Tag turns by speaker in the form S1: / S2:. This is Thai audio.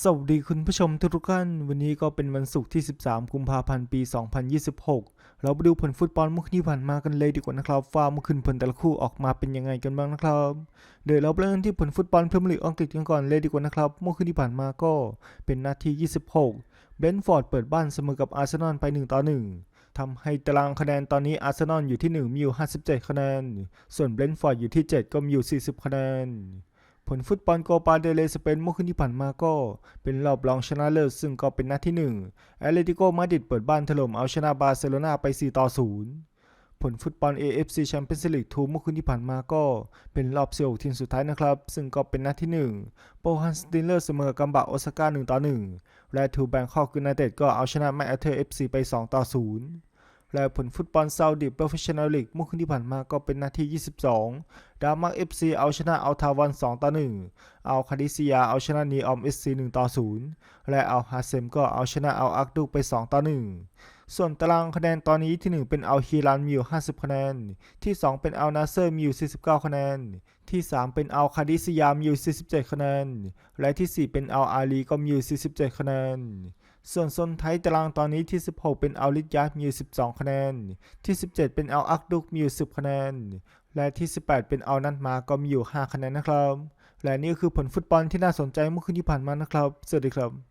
S1: สวัสดีคุณผู้ชมทุกท่าน วันนี้ก็เป็นวันศุกร์ที่ 13 กุมภาพันธ์ ปี 2026 เราไปดูผลฟุตบอลเมื่อคืนที่ผ่านมากันเลยดีกว่านะครับว่าเมื่อคืนผลแต่ละคู่ออกมาเป็นยังไงกันบ้างนะครับเดี๋ยวเราเริ่มที่ผลฟุตบอลพรีเมียร์ลีกอังกฤษกันก่อนเลยดีกว่านะครับ เมื่อคืนที่ผ่านมาก็เป็นนาที 26 เบนฟอร์ดเปิดบ้านเสมอกับอาร์เซนอลไป 1 ต่อ 1ทำให้ตารางคะแนนตอนนี้อาร์เซนอลอยู่ที่ 1 มีอยู่ 57 คะแนน ส่วนเบนฟอร์ดอยู่ที่ 7 ก็มีอยู่ 40 คะแนน ลฟุตบอลโกปาเดเลสเปนเมื่อคืนที่ผ่านมาก็ เป็นรอบรองชนะเลิศซึ่งก็เป็นนัดที่1แอตเลติโกมาดริดเปิดบ้านถล่มเอาชนะบาร์เซโลนาไป 4 ต่อ 0 ผลฟุตบอล AFC Champions League 2เมื่อคืนที่ผ่านมาก็ เป็นรอบ16ทีมสุดท้ายนะครับ ซึ่งก็เป็นนัดที่1โปฮันสตินเลอร์เสมอกัมบะโอซาก้า1ต่อ1และทูแบงคอกยูไนเต็ดก็เอาชนะแมคแอเทอร์ FC ไป 2 ต่อ 0 และผลฟุตบอลซาอุดิโปรเฟชชั่นแนลลีกเมื่อคืนที่ผ่านมาก็เป็นนาที 22 ดามัก FC เอาชนะอัลทาวัน 2 ต่อ 1 เอาคาดิซิยาเอาชนะนีออม SC 1ต่อ 0 และเอาฮาเซมก็เอาชนะเอาอักดุกไป 2 ต่อ 1 ส่วนตารางคะแนนตอนนี้ที่ 1 เป็นเอาฮีรันมีอยู่50 คะแนน ที่ 2 เป็นเอานาเซอร์มีอยู่49 คะแนน ที่ 3 เป็นเอาคาดิซิยามีอยู่47 คะแนน และที่ 4 เป็นเอาอาลีก็มีอยู่47 คะแนน ส่วนโซนไทยตารางตอนนี้ที่ 16 เป็นเอาลิทยามีอยู่12 คะแนน ที่ 17 เป็นเอาอักดุกมีอยู่ 10 คะแนน และที่ 18 เป็นเอานันมาก็มีอยู่ 5 คะแนนนะครับ และนี่ก็คือผลฟุตบอลที่น่าสนใจเมื่อคืนที่ผ่านมานะครับ สวัสดีครับ